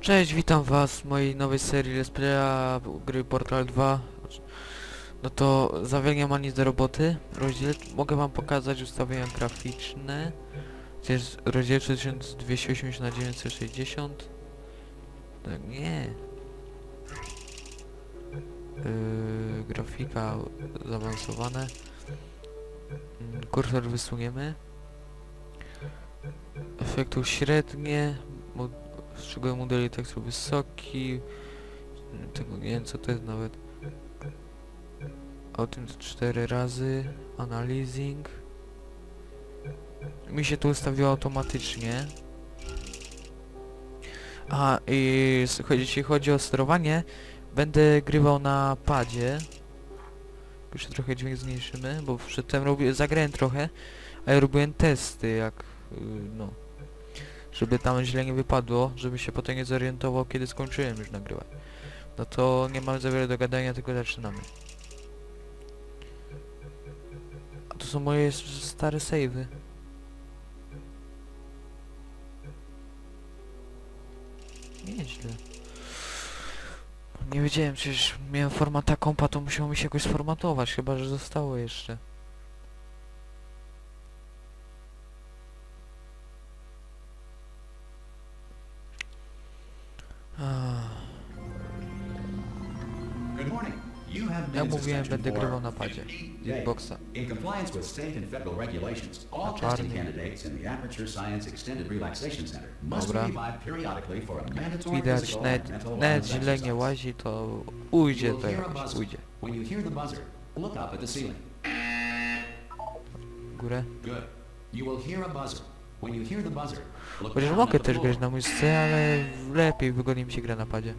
Cześć, witam was w mojej nowej serii Let's Playa gry Portal 2 No to za nie ma nic do roboty. Rozdziel... Mogę wam pokazać ustawienia graficzne. Jest rozdzielczość 1280 na 960 Tak, nie. Yy, Grafika zaawansowane. Mm, Kursor wysuniemy. Efektów średnie mo- Szczegóły modeli tekstu wysoki Tego nie wiem co to jest nawet. O tym to 4 razy Analizing. Mi się to ustawiło automatycznie. A i jeśli chodzi o sterowanie Będę grywał na padzie. Już trochę dźwięk zmniejszymy Bo przedtem robię, zagrałem trochę A ja robiłem testy jak y, no żeby tam źle nie wypadło, żeby się potem nie zorientował, kiedy skończyłem już nagrywać. No to nie mamy za wiele do gadania, tylko zaczynamy. A to są moje stare save'y. Nieźle. Nie wiedziałem, przecież miałem formata kompa, to musiało mi się jakoś sformatować, chyba że zostało jeszcze. Center must Dobra. revive periodically for a mandatory Widać, net wellness źle nie łazi, to ujdzie to jakoś, ujdzie. Górę. Chociaż mogę też grać na myszce, ale lepiej, wygodniej mi się gra na padzie.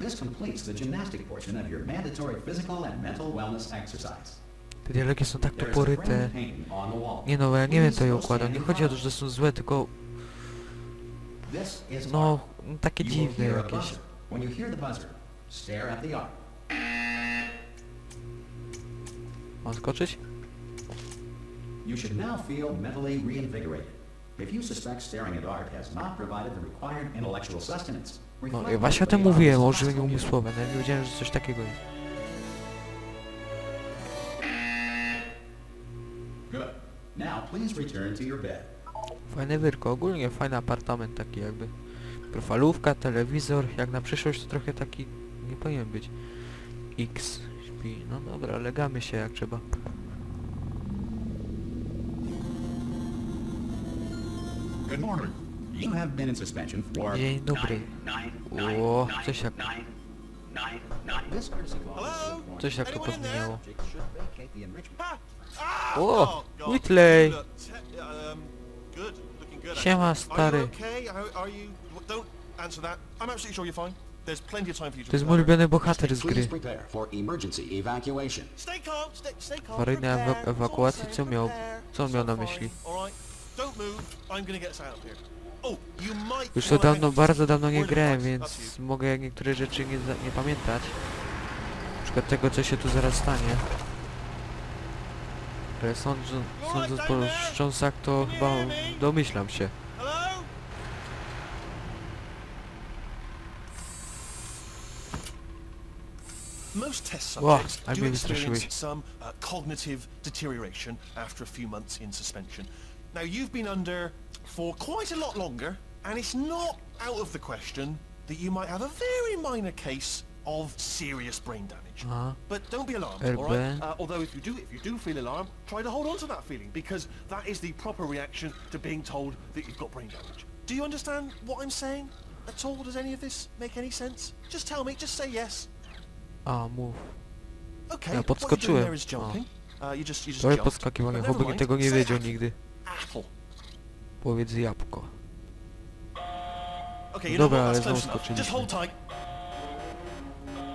This completes the gymnastic portion of your mandatory physical and mental wellness exercise. Te dialogi są tak wall. Nie no, ja nie wiem to je układam. Nie chodzi o to, że są złe, tylko no, takie dziwne jakieś. Mam skoczyć? You should now feel mentally reinvigorated. If you suspect staring at art has not provided the required intellectual sustenance, No ja właśnie o tym mówiłem, o żywieniu umysłowym. Ja nie wiedziałem, że coś takiego jest. Fajne wyrko, ogólnie fajny apartament taki jakby. Profalówka, telewizor, jak na przyszłość to trochę taki nie powinien być. X śpi. No dobra, legamy się jak trzeba. Dzień dobry. O, coś jak, coś jak to pozmieniało. O. Whitley. Siema, stary. to jest mój ulubiony bohater z gry. prepare. ewa- ewakuacji, co miał- co miał na myśli? Już to dawno, bardzo dawno nie grałem, więc mogę niektóre rzeczy nie, nie pamiętać. Na przykład tego, co się tu zaraz stanie. Ale sądząc, sądząc po szcząsach, to chyba domyślam się. Most test subjects do experience some uh, cognitive deterioration after a few months in suspension. Now you've been under for quite a lot longer, and it's not out of the question that you might have a very minor case of serious brain damage. Aha. But don't be alarmed, all right? Uh, although if you do, if you do feel alarmed, try to hold on to that feeling because that is the proper reaction to being told that you've got brain damage. Do you understand what I'm saying at all? Does any of this make any sense? Just tell me. Just say yes. A, mów. Okay. Ja what you're doing there is jumping. Uh, you just, you just To jest jumped. podskakiwanie, never mind. tego nie Say wiedział nigdy. Apple. Powiedz jabłko. Okay, you Dobra, know ale what? That's znowu close enough. Just skoczyliśmy. hold tight.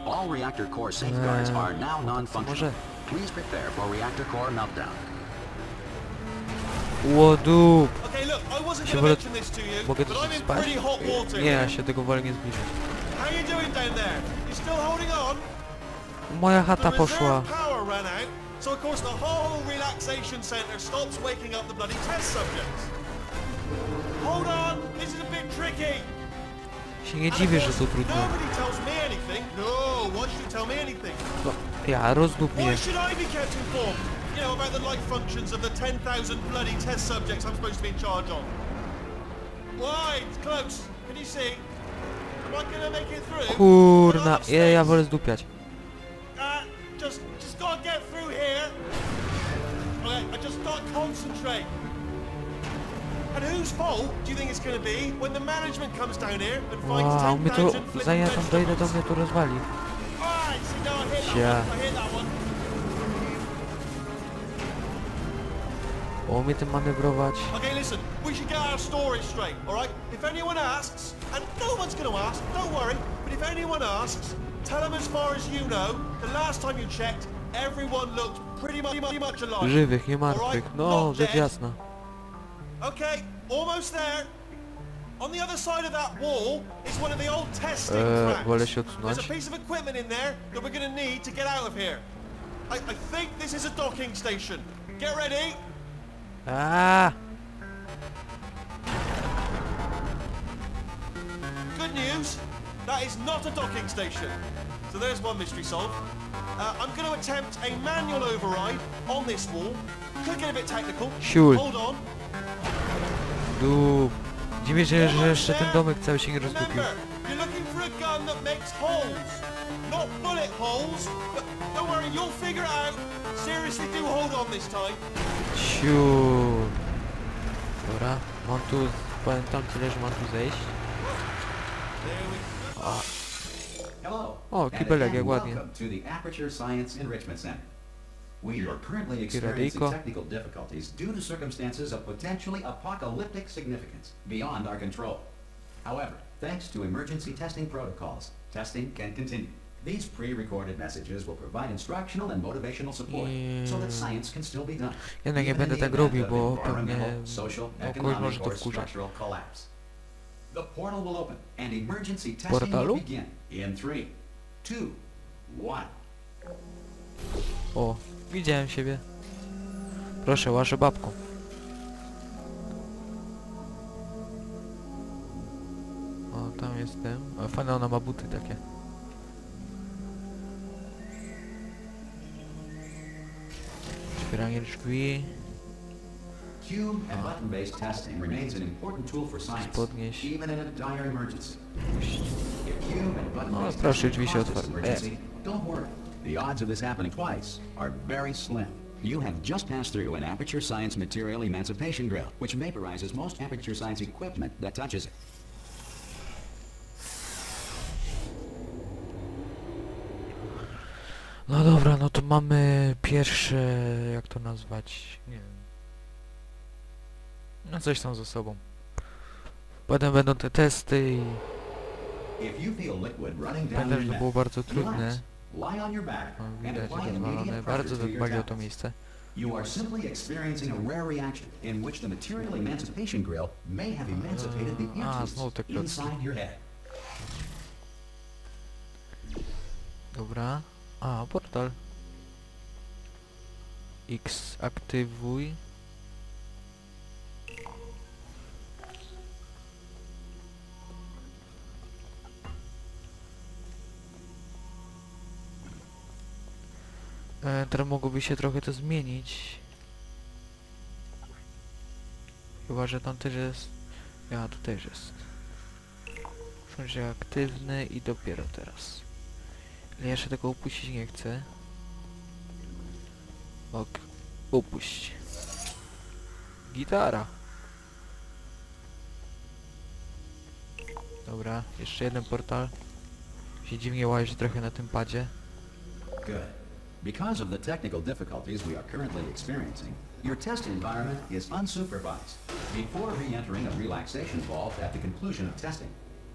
All reactor core safeguards Eee, are now może- non-functional. Please prepare for reactor core meltdown. Łodup! Okay, look, I wasn't Się going to wolę- mention this to you, Mogę but tu I'm in spać? pretty hot water. Nie, ja się tego wolę nie zbliżać. How you doing down there? You still holding on? Moja chata poszła. power ran out, so of course the whole relaxation center stops waking up the bloody test subjects. Się nie And dziwię, of że to course, trudno. Nobody tells me anything. No, why you tell me anything? No, ja, rozdób Why mnie. should I be kept informed? You know, about the life functions of the 10,000 bloody test subjects I'm supposed to be in charge of. Why? It's close. Can you see? Am I gonna make it through? Kurna, ja, ja wolę zdupiać. Uh, just, just gotta get through here. Okay, I just gotta concentrate. Wow, mnie to, 10,000 flipping zanim ja tam dojdę, vegetables? mnie to rozwali. Alright, see now I hit that Yeah. one. I hit that one. O, mnie tym manewrować. Okay, listen, we should get our story straight, alright? If anyone asks, and no one's gonna ask, don't worry, but if anyone asks, tell them as far as you know, the last time you checked, everyone looked pretty much, pretty much alive. Żywych, nie martwych. No, rzecz jasna. Okay, almost there. On the other side of that wall is one of the old testing Eee, tracks. There's a piece of equipment in there that we're gonna need to get out of here. I, I think this is a docking station. Get ready. Ah. Good news, that is not a docking station. So there's one mystery solved. Uh, I'm going to attempt a manual override on this wall. Could get a bit technical. Sure. Hold on. Dup. Dziwię się, że jeszcze ten domek cały się nie rozdupił. Siu. Dobra, mam tu, pamiętam tyle, że mam tu zejść. O, and kibelek, jak ładnie. We are currently experiencing technical difficulties due to circumstances of potentially apocalyptic significance beyond our control. However, thanks to emergency testing protocols, testing can continue. These pre-recorded messages will provide instructional and motivational support so that science can still be done. Jednak nie będę tak robił, bo pewnie social, kogoś economic, może to or wkurzać. structural collapse. The portal will open and emergency testing Portalu? will begin in three, two, one. O, widziałem siebie. Proszę, łaszę babką. O, tam jestem. O, fajne ona ma buty takie. Otwieranie drzwi. Podnieś. even in a dire emergency. If cube and button-based O, proszę, drzwi się otwarły. worry. The odds of this happening twice are very slim. You have just passed through an Aperture Science Material Emancipation Grill, which vaporizes most Aperture Science equipment that touches it. No dobra, no to mamy pierwsze, jak to nazwać, nie wiem. No coś tam ze sobą. Potem będą te testy i pamiętam, że to było bardzo trudne. Lie on your back, No, and apply immediate Bardzo pressure to your zadbali o to miejsce. You are simply experiencing a rare reaction in which the material emancipation grill may have emancipated the znowu te klocki. inside your head. Dobra. A, portal. X aktywuj. E, teraz mogłoby się trochę to zmienić. Chyba, że tam też jest... Ja, tu też jest. Funkcja aktywny i dopiero teraz. Ale ja jeszcze tego upuścić nie chcę. Ok. Upuść. Gitara. Dobra, jeszcze jeden portal. Się dziwnie łazi trochę na tym padzie. Good. Because of the technical difficulties we are currently experiencing, your test environment is unsupervised. Before re-entering a relaxation vault at the conclusion of testing,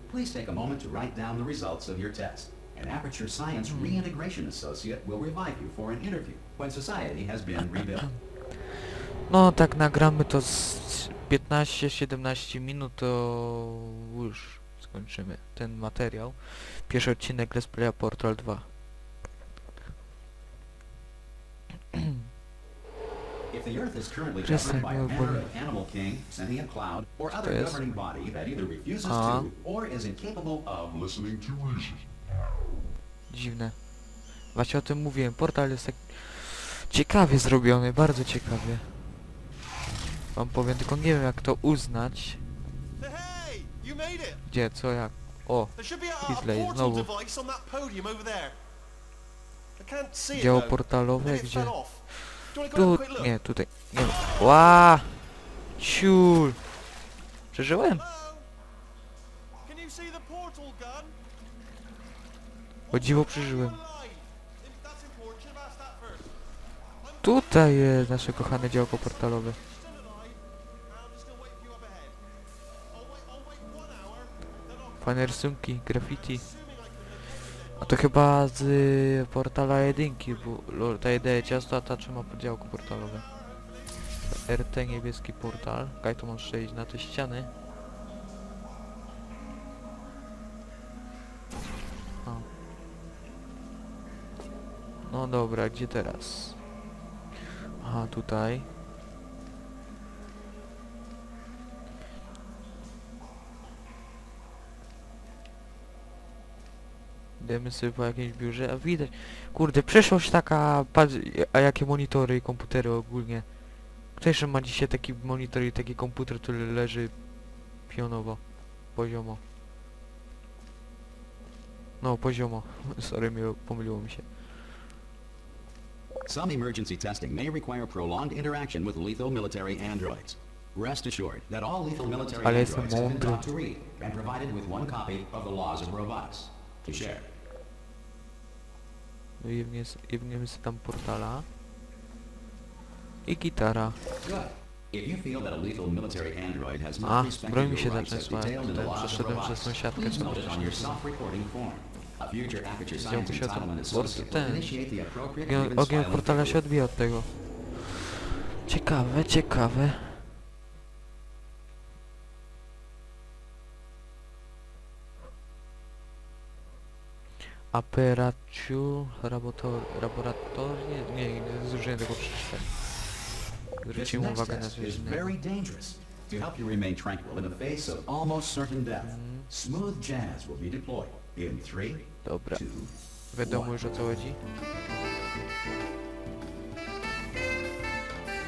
please take a moment to write down the results of your test. An Aperture Science Reintegration Associate will revive you for an interview when society has been rebuilt. No tak nagramy to z 15-17 minut to już skończymy ten materiał. Pierwszy odcinek Let's Playa Portal 2. the Earth is currently governed by a bo- member of Animal King, Sentient Cloud, or other governing body that either refuses to or is incapable of listening to reason. Dziwne. Właśnie o tym mówiłem. Portal jest tak ciekawie zrobiony, bardzo ciekawie. Wam powiem, tylko nie wiem jak to uznać. Gdzie, co, jak. O, portal znowu. though. portalowe, gdzie? Tu, nie, tutaj. Nie. Ła! Ciul! Przeżyłem? O dziwo przeżyłem. Tutaj jest nasze kochane działko portalowe. Fajne rysunki, graffiti. assuming I can make it. A to chyba z y, portala jedynki, bo ta idea ciasto, a ta trzyma poddziałko portalowe. RT niebieski portal. Kaj tu mam przejść na te ściany. O. No dobra, gdzie teraz? Aha, tutaj. Idziemy sobie po jakimś biurze, a widać, kurde, przeszłość taka, patrz, a jakie monitory i komputery ogólnie. Kto jeszcze ma dzisiaj taki monitor i taki komputer, który leży pionowo, poziomo. No, poziomo. Sorry, mi pomyliło mi się. Some emergency testing may require prolonged interaction with lethal military androids. Rest assured that all lethal military androids have been taught to read and provided with one copy of the laws of robotics to share. No i jebnie s- jebniemy sobie tam portala. I gitara. A broń mi się of przeszedłem przez sąsiadkę, co prostu Associate will ten. Ogień, portala się odbija od tego. Ciekawe, ciekawe. Aperacciu laborator laboratorie? Nie, nie zużyłem tego przeczytać. Zwróciłem uwagę na coś innego. To help you remain tranquil in the face of almost certain death, smooth jazz will be deployed in three, Dobra, two, wiadomo już o co chodzi.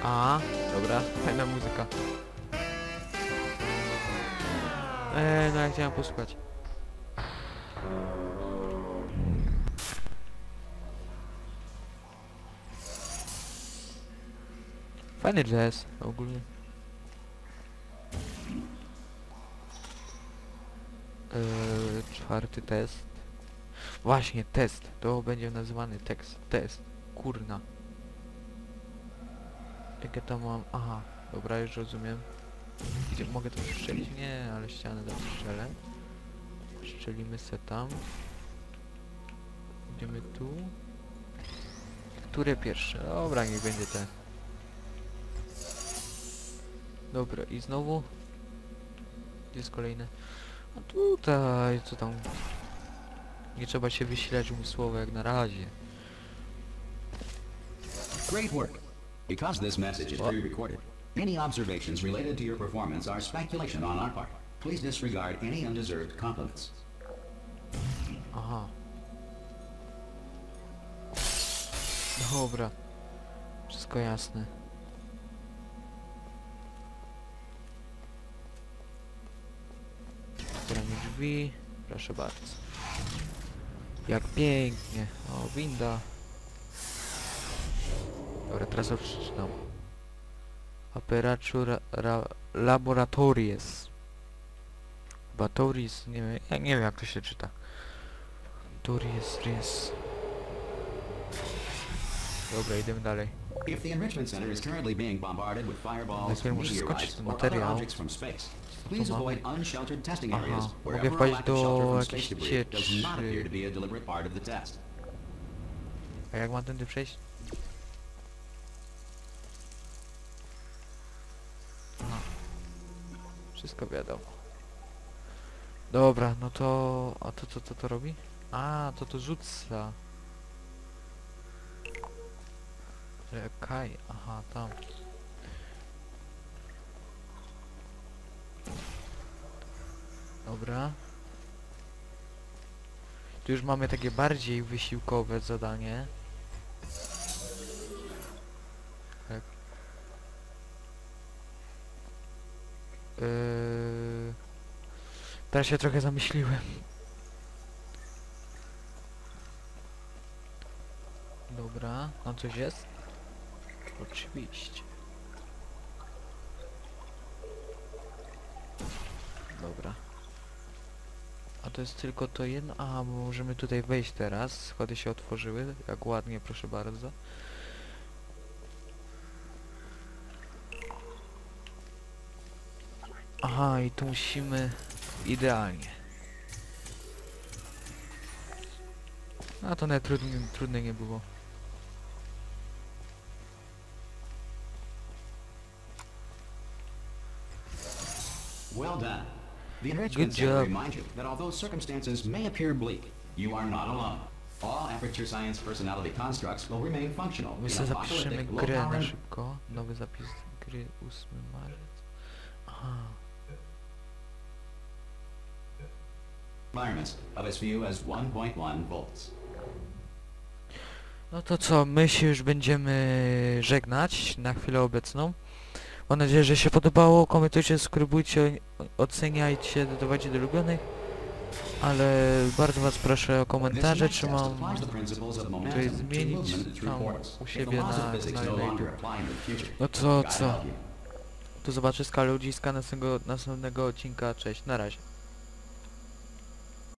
A, dobra, fajna muzyka. Eee, no ja chciałem posłuchać. Fajny jazz ogólnie. Eee, czwarty test. Właśnie, test. To będzie nazywany tekst. Test. Kurna. Jakie tam mam... Aha, dobra, już rozumiem. Gdzie mogę to strzelić? Nie, ale ścianę tam strzelę. Strzelimy se tam. Idziemy tu. Które pierwsze? Dobra, niech będzie ten. Dobra, i znowu... Gdzie jest kolejne? A tutaj, co tam... Nie trzeba się wysilać umysłowo jak na razie. Great work. Because this message is pre-recorded, any observations related to your performance are speculation on our part. Please disregard any undeserved compliments. Aha. Dobra. Wszystko jasne. Proszę bardzo. Jak pięknie. O, winda. Dobra, teraz to przeczytam. Ra, laboratories. Batoris, nie wiem, ja nie wiem jak to się czyta. Tories, ries. Dobra, idziemy dalej. If the Enrichment Center is currently being bombarded with fireballs, meteorites, or other materiał. objects from space, please mamy? avoid unsheltered testing Aha, mogę wpaść do jakiejś cieczy. to a jak mam tędy przejść? Aha. Wszystko wiadomo. Dobra, no to... A to co to, to robi? A, to to rzuca. Czekaj, aha, tam. Dobra. Tu już mamy takie bardziej wysiłkowe zadanie. Tak. Yy... Teraz się trochę zamyśliłem. Dobra, tam coś jest? Oczywiście. Dobra. A to jest tylko to jedno... A, możemy tutaj wejść teraz. Schody się otworzyły. Jak ładnie, proszę bardzo. Aha, i tu musimy... Idealnie. A to nawet trudne, trudne nie było. The enrichment job. center reminds you that although circumstances may appear bleak, you are not alone. All Aperture Science personality constructs will remain functional My sobie zapiszemy grę na szybko. Nowy zapis gry 8 marzec. Aha. environments of as few as 1.1 volts. No to co, my się już będziemy żegnać na chwilę obecną. Mam nadzieję, że się podobało. Komentujcie, subskrybujcie, oceniajcie, dodawajcie do ulubionych. Ale bardzo was proszę o komentarze, czy mam to zmienić tam u siebie na physics no to co? you. Do zobaczyska ludziska następnego, następnego odcinka. Cześć, na razie.